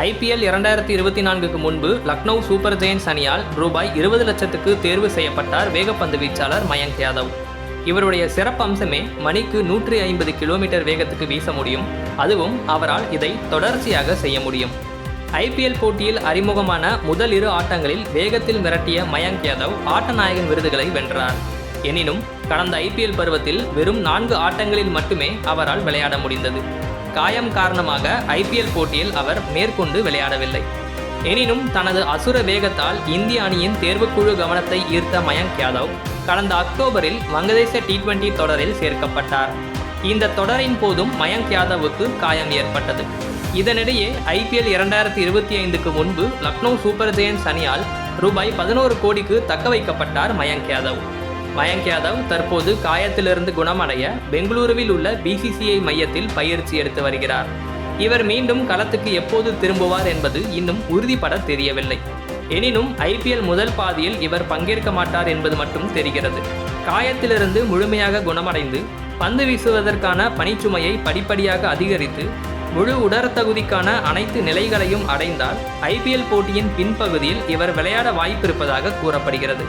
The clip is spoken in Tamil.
ஐபிஎல் இரண்டாயிரத்தி இருபத்தி நான்குக்கு முன்பு லக்னோ சூப்பர் ஜெயின்ஸ் அணியால் ரூபாய் இருபது லட்சத்துக்கு தேர்வு செய்யப்பட்டார் வேகப்பந்து வீச்சாளர் மயங்க் யாதவ். இவருடைய சிறப்பம்சமே மணிக்கு நூற்றி ஐம்பது கிலோமீட்டர் வேகத்துக்கு வீச முடியும். அதுவும் அவரால் இதை தொடர்ச்சியாக செய்ய முடியும். ஐபிஎல் போட்டியில் அறிமுகமான முதல் இரு ஆட்டங்களில் வேகத்தில் மிரட்டிய மயங்க் யாதவ் ஆட்டநாயகன் விருதுகளை வென்றார். எனினும் கடந்த ஐபிஎல் பருவத்தில் வெறும் நான்கு ஆட்டங்களில் மட்டுமே அவரால் விளையாட முடிந்தது. காயம் காரணமாக ஐபிஎல் போட்டியில் அவர் மேற்கொண்டு விளையாடவில்லை. எனினும் தனது அசுர வேகத்தால் இந்திய அணியின் தேர்வுக்குழு கவனத்தை ஈர்த்த மயங்க் யாதவ் கடந்த அக்டோபரில் வங்கதேச டி டுவெண்டி தொடரில் சேர்க்கப்பட்டார். இந்த தொடரின் போதும் மயங்க் யாதவுக்கு காயம் ஏற்பட்டது. இதனிடையே ஐபிஎல் இரண்டாயிரத்தி இருபத்தி ஐந்துக்கு முன்பு லக்னோ சூப்பர் ஜெயன்ஸ் அணியால் ரூபாய் பதினோரு கோடிக்கு தக்க வைக்கப்பட்டார் மயங்க் யாதவ். மயங்க் யாதவ் தற்போது காயத்திலிருந்து குணமடைய பெங்களூருவில் உள்ள பிசிசிஐ மையத்தில் பயிற்சி எடுத்து வருகிறார். இவர் மீண்டும் களத்துக்கு எப்போது திரும்புவார் என்பது இன்னும் உறுதிப்பட தெரியவில்லை. எனினும் ஐபிஎல் முதல் பாதியில் இவர் பங்கேற்க மாட்டார் என்பது மட்டும் தெரிகிறது. காயத்திலிருந்து முழுமையாக குணமடைந்து பந்து வீசுவதற்கான பணிச்சுமையை படிப்படியாக அதிகரித்து முழு உடற்தகுதிக்கான அனைத்து நிலைகளையும் அடைந்தால் ஐபிஎல் போட்டியின் பின்பகுதியில் இவர் விளையாட வாய்ப்பிருப்பதாக கூறப்படுகிறது.